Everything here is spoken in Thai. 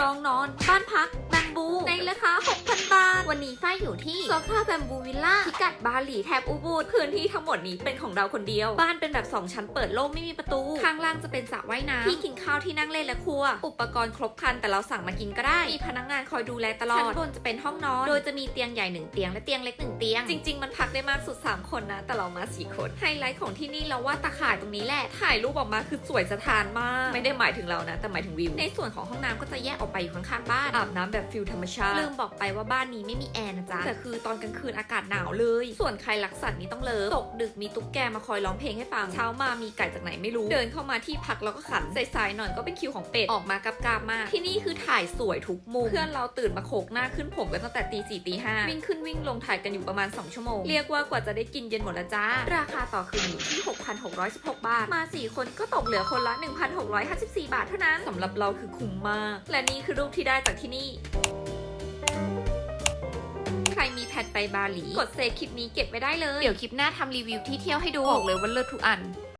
รองนอน บ้านพัก แบมบู ในราคา 6,000 บาท วันนี้ฝ้า ที่โซฟาแบมบูวิลล่าพิกัดบาหลีแถบอูบูดพื้นที่ทั้งหมดนี้เป็นของเราคนเดียว บ้านเป็นแบบ 2 ชั้นเปิดโล่งไม่มีประตู ข้างล่างจะเป็นสระว่ายน้ำที่กินข้าวที่นั่งเล่นและครัว อุปกรณ์ครบครันแต่เราสั่งมากินก็ได้ มีพนักงานคอยดูแลตลอดชั้นบนจะเป็นห้องนอน โดยจะมีเตียงใหญ่หนึ่งเตียงและเตียงเล็กหนึ่งเตียง จริง ๆ มันพักได้มากสุด 3 คนนะ แต่เรามาสี่คนไฮไลท์ของที่นี่เราว่าตะข่ายตรงนี้แหละถ่ายรูปออกมาคือสวยสะทานมาก ไม่ได้หมายถึงเรานะ แต่หมายถึงวิวในส่วนของห้องน้ำก็จะแยกออกไปอยู่ข้างๆบ้านอาบน้ำแบบฟิลธรรมชาติลืมบอกไปว่าบ้านนี้ไม่มีแอร์นะจ๊ะแต่คือตอนกลางคืนอากาศหนาวเลย ส่วนใครรักสัตว์นี่ต้องเลิฟตกดึกมีตุ๊กแกมาคอยร้องเพลงให้ฟัง เช้ามามีไก่จากไหนไม่รู้ เดินเข้ามาที่พักแล้วก็ขันสายๆหน่อยก็เป็นคิวของเป็ด ออกมากับกาบมาก ที่นี่คือถ่ายสวยทุกมุม เพื่อนเราตื่นมาโขกหน้าขึ้นผมกันตั้งแต่ตีสี่ตีห้าวิ่งขึ้นวิ่งลงถ่ายกันอยู่ประมาณ 2 ชั่วโมง เรียกว่ากว่าจะได้กินเย็นหมดล้วจ้า ราคาต่อคืนอยู่ที่ 6,616 บาท มา 4 คนก็ตกเหลือคนละ 1,654 บาทเท่านั้นสำหรับเราคือคุ้มมาก และนี่คือรูปที่ได้จากที่นี่ ใครมีแพทไปบาหลี กดเซฟคลิปนี้เก็บไว้ได้เลย เดี๋ยวคลิปหน้าทำรีวิวที่เที่ยวให้ดู บอกเลยว่าเลิศทุกอัน